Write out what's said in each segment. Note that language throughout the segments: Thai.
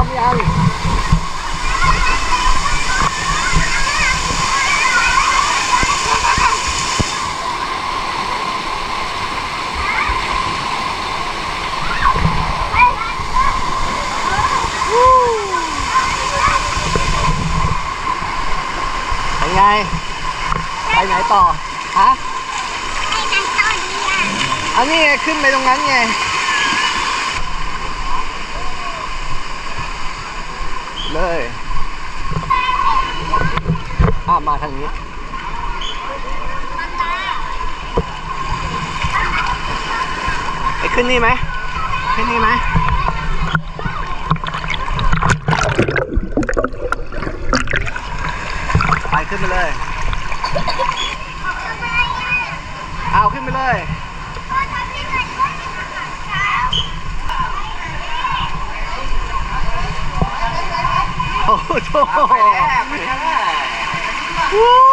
พร้อมยังพร้อมยังเป็นไงไปไหนต่อฮะอันนี้ไงขึ้นไปตรงนั้นไง เลยอ่ามาทางนี้ไปขึ้นนี่ไหมขึ้นนี่ไหมไปขึ้นไปเลย เอาขึ้นไปเลย โอ้โหวู้ Lie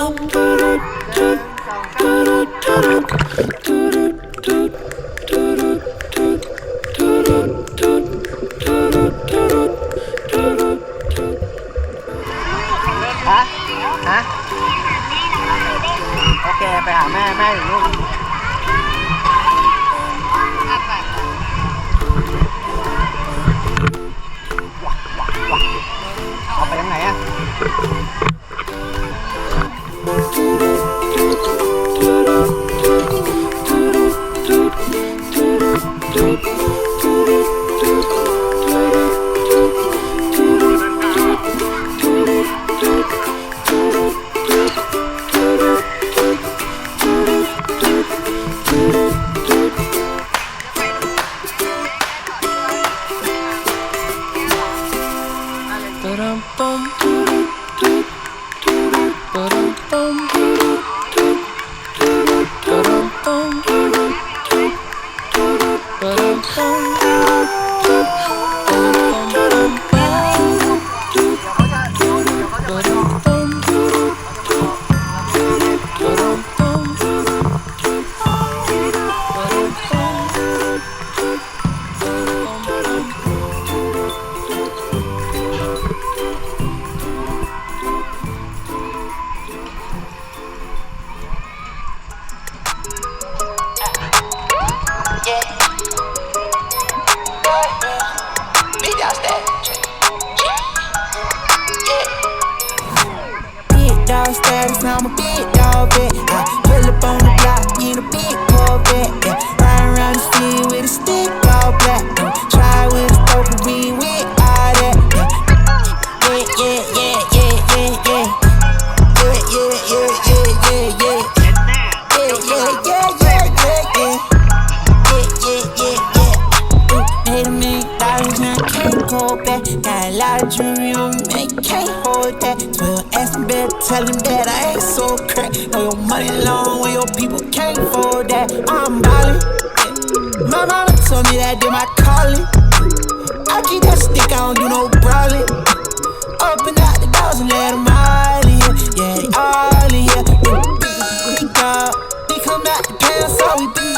ฮะ ฮะ โอเค ไปหาแม่ แม่อยู่นู่นเอาไปทางไหนอะ my status, I'm a big dog vet. I Pull up on the block in a big Corvette. Yeah. Ride around the city with a stick all black. Yeah. Try with a poker we with all that. Yeah, yeah, yeah, yeah, yeah, yeah. Yeah, yeah, yeah, yeah, yeah, yeah. Yeah, yeah, yeah, yeah, yeah, yeah. Yeah, yeah, yeah, yeah. Made a million dollars, now I can't go back. Got a lot of jewelry on me, can't hold that. Twelve tell them that I ain't so crack. Know your money long when your people can't that. I'm ballin'. My mama told me that did my calling. I keep that stick, I don't do no brawling. Open out the doors and let them all in. Yeah, they all in. Yeah, big dog. They come out the pants, so we big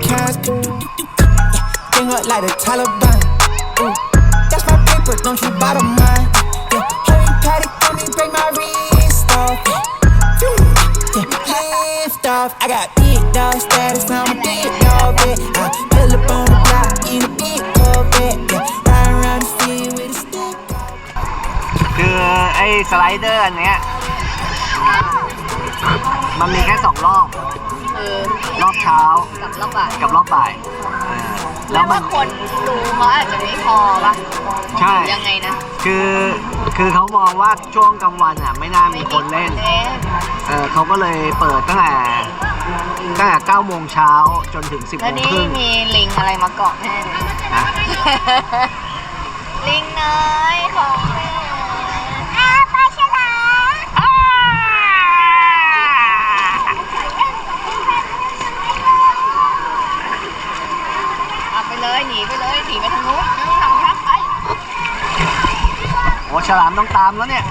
them hollow cans. Yeah. Bring up like the Taliban. Ooh. That's my paper, don't you bother mine. Yeah. Heavy patty, don't me break my wrist off. Yeah. Yeah. Lift off. I got big dog status, I'm a big dog. Yeah. I pull up on the block in a big Corvette. Yeah. Ride around the city with a stick. คือไอ้สไลเดอร์อันเนี้ยมันมีแค่สองรอบ คือรอบเช้ากับรอบบ่ายกับรอบบ่ายเออแล้แล้ววมัว่านคนดูเขาอาจจะไม่พอปะใช่ ยังไงนะคือคือเขามองว่าช่วงกลางวันอะไม่น่ามีคนเล่นเล่นเออเขาก็เลยเปิดตั้งแต่ตั้งแต่9โมงเช้าจนถึง 10โมแล้วงนี่ครึ่งมีลิงอะไรมาเกาะแน่เลยนะ ลิงน้อยของแม่อาปลาฉลามเอาไปเลยหนีไปเลยหนีไปทางนู้นทางทางทักไป โอ้ ฉลามต้องตามแล้วเนี่ย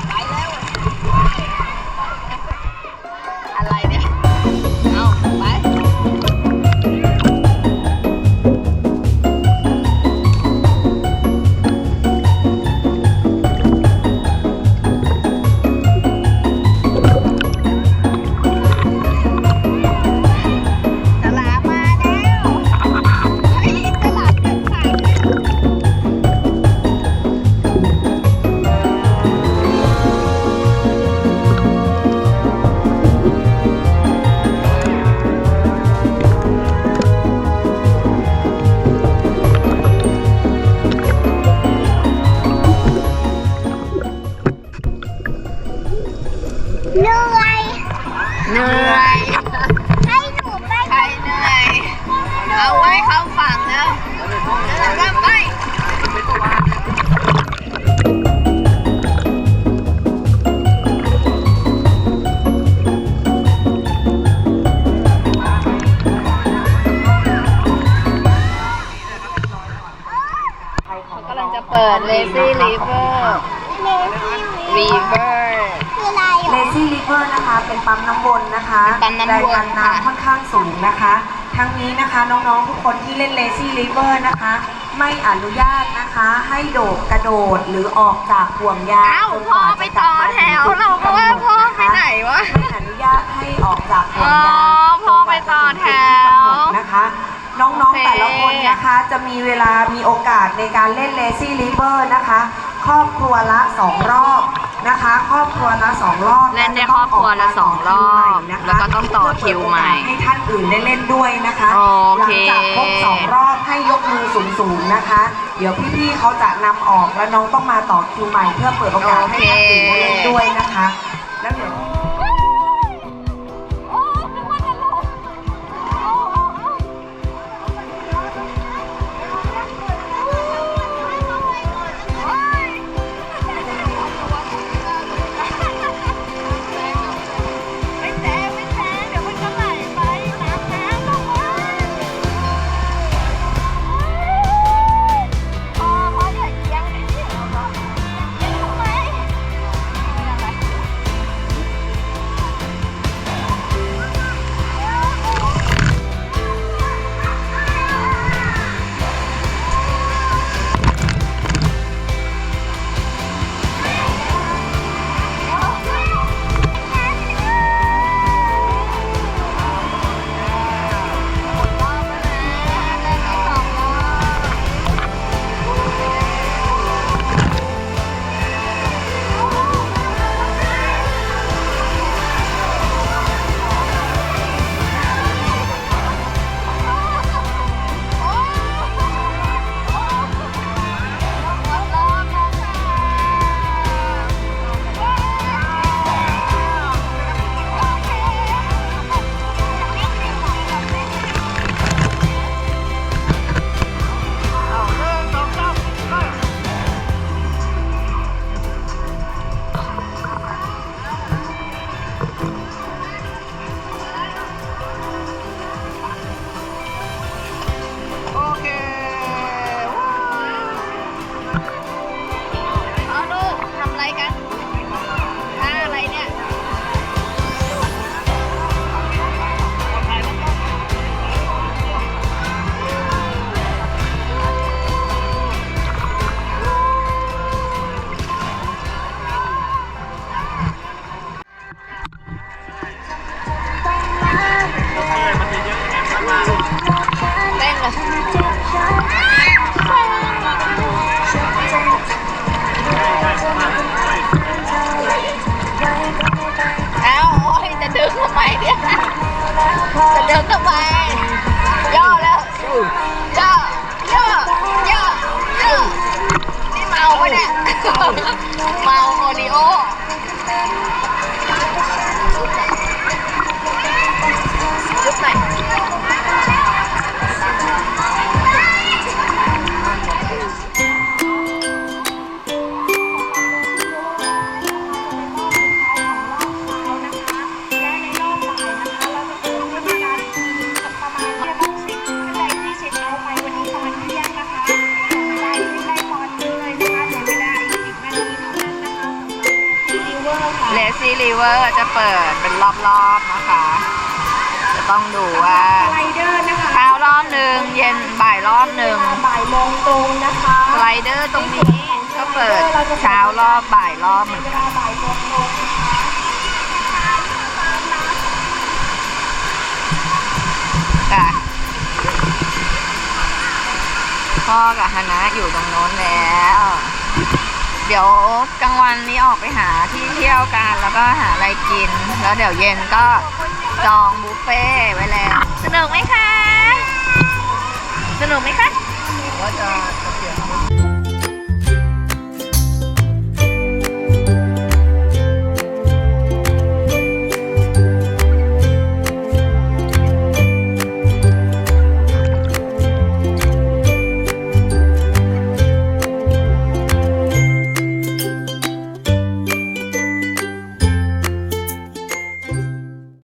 เป็นปั๊มน้ำวนนะคะเป็นปั๊มน้ำวนแรงดันค่ะน้ำค่อนข้างสูงนะคะ ทั้งนี้นะคะน้องๆทุกคนที่เล่นเลซี่ริเวอร์นะคะ ไม่อนุญาตนะคะให้โดดกระโดดหรือออกจากห่วงยางเอ้าจนกพ่อว่าไปจะต่อแถวเราก็ว่าพ่อไปไหนวะ ไม่อนุญาตให้ออกจากห่วงยางอ๋อพ่อไปต่อแถวนะคะ น้องโอเค ๆแต่ละคนนะคะ จะมีเวลามีโอกาสในการเล่นเลซี่ริเวอร์นะคะ ครอบครัวละสองรอบ นะคะ ครอบครัวละสองรอบเล่นได้ครอบครัวละสองรอบแล้วก็ต้องต่อคิวใหม่ ให้ท่านอื่นได้เล่นด้วยนะคะโอหลัเคจากครบสองรอบให้ยกมือสูงๆนะคะ เดี๋ยวพี่ๆเขาจะนำออกแล้วน้องต้องมาต่อคิวใหม่ เพื่อเปิดโอกาสให้ท่านอื่นได้เล่นด้วยนะคะ แล้วเดี๋ยว เวอร์จะเปิดเป็นรอบๆนะคะ จะต้องดูว่าไลเดอร์นะคะเช้ารอบหนึ่งเย็นบ่ายรอบหนึ่งบ่ายโมงตรงนะคะสไลเดอร์ตรงนี้ก็เปิดเช้ารอบบ่ายรอบเหมือนกันบ่ายโมงตรงนะคะค่ะพ่อกับฮานะอยู่ตรงโน้นแล้ว เดี๋ยวกลางวันนี้ออกไปหาที่เที่ยวกัน แล้วก็หาอะไรกิน แล้วเดี๋ยวเย็นก็จองบุฟเฟ่ต์ไว้แล้ว สนุกไหมคะ สนุกไหมคะว่าจะเสียง